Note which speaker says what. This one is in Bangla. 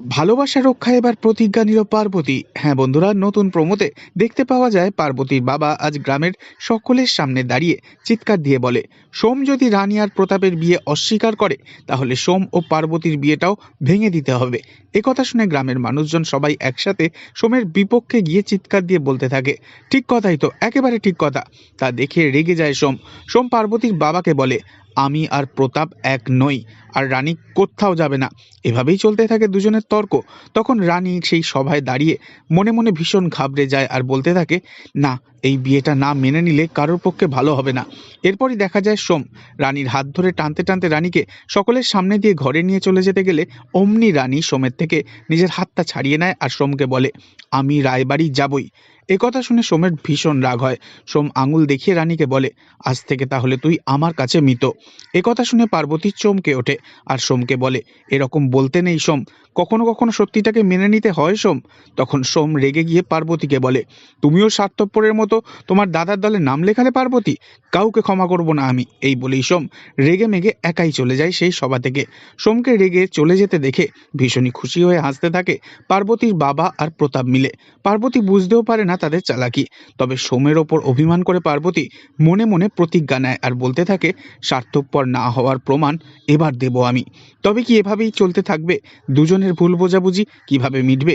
Speaker 1: ভালোবাসা রক্ষায় এবার প্রতিজ্ঞা নিল পার্বতী। হ্যাঁ বন্ধুরা, নতুন প্রমোতে দেখতে পাওয়া যায় পার্বতীর বাবা আজ গ্রামের সকলের সামনে দাঁড়িয়ে চিৎকার দিয়ে বলে, সোম যদি রানী আর প্রতাপের বিয়ে অস্বীকার করে, তাহলে সোম ও পার্বতীর বিয়েটাও ভেঙে দিতে হবে। একথা শুনে গ্রামের মানুষজন সবাই একসাথে সোমের বিপক্ষে গিয়ে চিৎকার দিয়ে বলতে থাকে, ঠিক কথাই তো, একেবারে ঠিক কথা। তা দেখে রেগে যায় সোম। সোম পার্বতীর বাবাকে বলে আমি আর প্রতাপ এক নই, আর রানী কোথাও যাবে না। এভাবেই চলতে থাকে দুজনের তর্ক। তখন রানী সেই সভায় দাঁড়িয়ে মনে মনে ভীষণ ঘাবড়ে যায় আর বলতে থাকে, না এই বিয়েটা না মেনে নিলে কারোর পক্ষে ভালো হবে না। এরপরই দেখা যায় সোম, রানীর হাত ধরে টানতে টানতে রানীকে সকলের সামনে দিয়ে ঘরে নিয়ে চলে যেতে গেলে অমনি রানী সোমের থেকে নিজের হাতটা ছাড়িয়ে নেয় আর সোমকে বলে, আমি রায়বাড়ি যাবই। একথা শুনে সোমের ভীষণ রাগ হয়। সোম আঙুল দেখিয়ে রানীকে বলে, আজ থেকে তাহলে তুই আমার কাছে মৃত। একথা শুনে পার্বতী চমকে ওঠে আর সোমকে বলে, এরকম বলতে নেই সোম। কখনো কখনো সত্যিটাকে মেনে নিতে হয় সোম। তখন সোম রেগে গিয়ে পার্বতীকে বলে, তুমিও স্বার্থপরের মতো তোমার দাদার দলে নাম লেখালে পার্বতী, কাউকে ক্ষমা করব না আমি। এই বলেই সোম রেগে মেগে একাই চলে যায় সেই সভা থেকে। সোমকে রেগে চলে যেতে দেখে ভীষণই খুশি হয়ে হাসতে থাকে পার্বতীর বাবা আর প্রতাপ মিলে। পার্বতী বুঝতেও পারে না তাদের চালাকি। তবে সোমের ওপর অভিমান করে পার্বতী মনে মনে প্রতিজ্ঞা নেয় আর বলতে থাকে স্বার্থপর না হওয়ার প্রমাণ এবার দেব আমি। তবে কি এভাবেই চলতে থাকবে? দুজনের ভুল বোঝাবুঝি কীভাবে মিটবে?